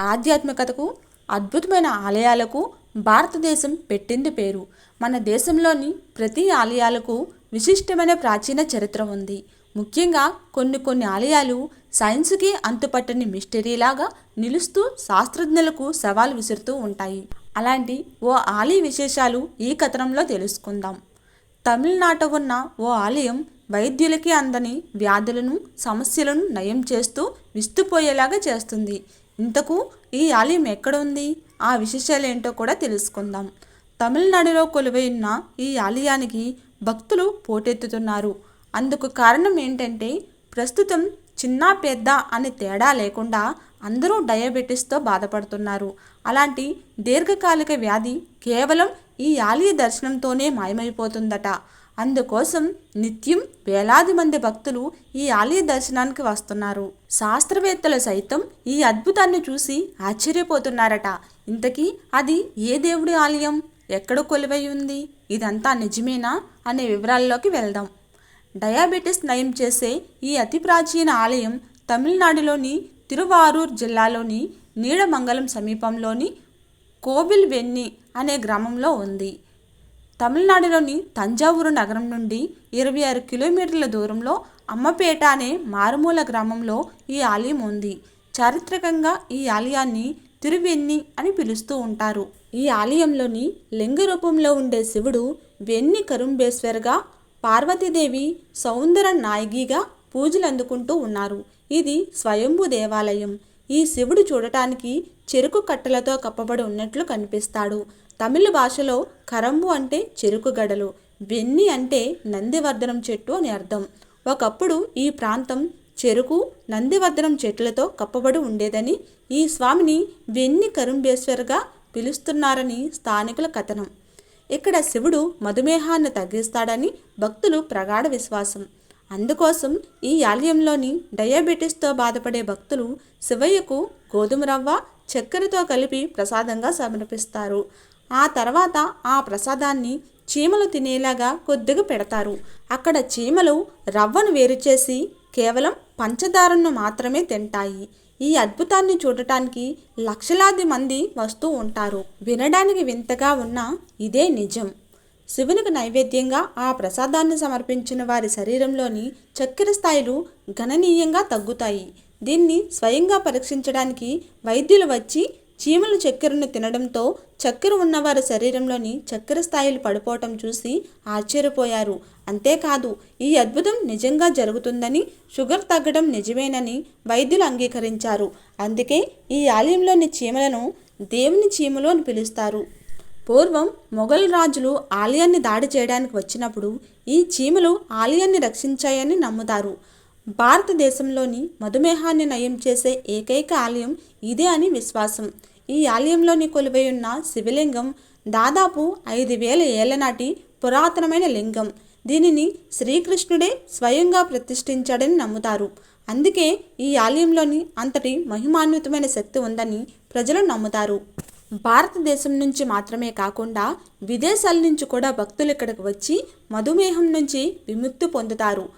ఆధ్యాత్మికతకు అద్భుతమైన ఆలయాలకు భారతదేశం పెట్టింది పేరు. మన దేశంలోని ప్రతి ఆలయాలకు విశిష్టమైన ప్రాచీన చరిత్ర ఉంది. ముఖ్యంగా కొన్ని కొన్ని ఆలయాలు సైన్స్కి అంతుపట్టని మిస్టరీలాగా నిలుస్తూ శాస్త్రజ్ఞులకు సవాల్ విసురుతూ ఉంటాయి. అలాంటి ఓ ఆలయ విశేషాలు ఈ కథనంలో తెలుసుకుందాం. తమిళనాట ఉన్న ఓ ఆలయం వైద్యులకి అందని వ్యాధులను సమస్యలను నయం చేస్తూ విస్తుపోయేలాగా చేస్తుంది. ఇంతకు ఈ ఆలయం ఎక్కడ ఉంది ఆ విశేషాలు ఏంటో కూడా తెలుసుకుందాం. తమిళనాడులో కొలువై ఉన్న ఈ ఆలయానికి భక్తులు పోటెత్తుతున్నారు. అందుకు కారణం ఏంటంటే ప్రస్తుతం చిన్న పెద్ద అనే తేడా లేకుండా అందరూ డయాబెటీస్తో బాధపడుతున్నారు. అలాంటి దీర్ఘకాలిక వ్యాధి కేవలం ఈ ఆలయ దర్శనంతోనే మాయమైపోతుందట. అందుకోసం నిత్యం వేలాది మంది భక్తులు ఈ ఆలయ దర్శనానికి వస్తున్నారు. శాస్త్రవేత్తలు సైతం ఈ అద్భుతాన్ని చూసి ఆశ్చర్యపోతున్నారట. ఇంతకీ అది ఏ దేవుడి ఆలయం? ఎక్కడ కొలువై ఉంది? ఇదంతా నిజమేనా? అనే వివరాల్లోకి వెళ్దాం. డయాబెటీస్ నయం చేసే ఈ అతి ప్రాచీన ఆలయం తమిళనాడులోని తిరువారూర్ జిల్లాలోని నీడమంగళం సమీపంలోని కోవిల్ వెన్ని అనే గ్రామంలో ఉంది. తమిళనాడులోని తంజావూరు నగరం నుండి ఇరవై ఆరు కిలోమీటర్ల దూరంలో అమ్మపేట అనే మారుమూల గ్రామంలో ఈ ఆలయం ఉంది. చారిత్రకంగా ఈ ఆలయాన్ని తిరువెన్ని అని పిలుస్తూ ఉంటారు. ఈ ఆలయంలోని లింగ రూపంలో ఉండే శివుడు వెన్ని కరుంబేశ్వర్గా పార్వతీదేవి సౌందర నాయగిగా పూజలు అందుకుంటూ ఉన్నారు. ఇది స్వయంభూ దేవాలయం. ఈ శివుడు చూడటానికి చెరుకు కట్టలతో కప్పబడి ఉన్నట్లు కనిపిస్తాడు. తమిళ భాషలో కరంబు అంటే చెరుకు గడలు వెన్ని అంటే నందివర్ధనం చెట్టు అని అర్థం. ఒకప్పుడు ఈ ప్రాంతం చెరుకు నందివర్ధనం చెట్లతో కప్పబడి ఉండేదని ఈ స్వామిని వెన్ని కరుంబేశ్వర్గా పిలుస్తున్నారని స్థానికుల కథనం. ఇక్కడ శివుడు మధుమేహాన్ని తగ్గిస్తాడని భక్తులు ప్రగాఢ విశ్వాసం. అందుకోసం ఈ ఆలయంలోని డయాబెటీస్తో బాధపడే భక్తులు శివయ్యకు గోధుమ రవ్వ చక్కెరతో కలిపి ప్రసాదంగా సమర్పిస్తారు. ఆ తర్వాత ఆ ప్రసాదాన్ని చీమలు తినేలాగా కొద్దిగా పెడతారు. అక్కడ చీమలు రవ్వను వేరు చేసి కేవలం పంచదారను మాత్రమే తింటాయి. ఈ అద్భుతాన్ని చూడటానికి లక్షలాది మంది వస్తూ ఉంటారు. వినడానికి వింతగా ఉన్న ఇదే నిజం. శివునికి నైవేద్యంగా ఆ ప్రసాదాన్ని సమర్పించిన వారి శరీరంలోని చక్కెర స్థాయిలు గణనీయంగా తగ్గుతాయి. దీన్ని స్వయంగా పరీక్షించడానికి వైద్యులు వచ్చి చీమలు చక్కెరను తినడంతో చక్కెర ఉన్నవారి శరీరంలోని చక్కెర స్థాయిలు పడిపోవటం చూసి ఆశ్చర్యపోయారు. అంతేకాదు ఈ అద్భుతం నిజంగా జరుగుతుందని షుగర్ తగ్గడం నిజమేనని వైద్యులు అంగీకరించారు. అందుకే ఈ ఆలయంలోని చీమలను దేవుని చీమలు అని పిలుస్తారు. పూర్వం మొఘల్ రాజులు ఆలయాన్ని దాడి చేయడానికి వచ్చినప్పుడు ఈ చీమలు ఆలయాన్ని రక్షించాయని నమ్ముతారు. భారతదేశంలోని మధుమేహాన్ని నయం చేసే ఏకైక ఆలయం ఇదే అని విశ్వాసం. ఈ ఆలయంలోని కొలువై ఉన్న శివలింగం దాదాపు ఐదు వేల ఏళ్ళ నాటి పురాతనమైన లింగం. దీనిని శ్రీకృష్ణుడే స్వయంగా ప్రతిష్ఠించాడని నమ్ముతారు. అందుకే ఈ ఆలయంలోని అంతటి మహిమాన్వితమైన శక్తి ఉందని ప్రజలు నమ్ముతారు. భారతదేశం నుంచి మాత్రమే కాకుండా విదేశాల నుంచి కూడా భక్తులు ఇక్కడికి వచ్చి మధుమేహం నుంచి విముక్తి పొందుతారు.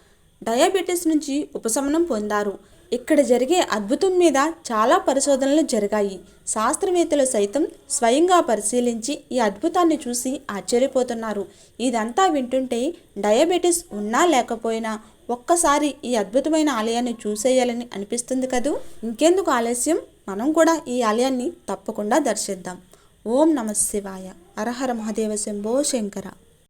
డయాబెటీస్ నుంచి ఉపశమనం పొందారు. ఇక్కడ జరిగే అద్భుతం మీద చాలా పరిశోధనలు జరిగాయి. శాస్త్రవేత్తలు సైతం స్వయంగా పరిశీలించి ఈ అద్భుతాన్ని చూసి ఆశ్చర్యపోతున్నారు. ఇదంతా వింటుంటే డయాబెటీస్ ఉన్నా లేకపోయినా ఒక్కసారి ఈ అద్భుతమైన ఆలయాన్ని చూసేయాలని అనిపిస్తుంది కదూ? ఇంకెందుకు ఆలస్యం? మనం కూడా ఈ ఆలయాన్ని తప్పకుండా దర్శిద్దాం. ఓం నమ శివాయ. అరహర మహాదేవ శంభో శంకర.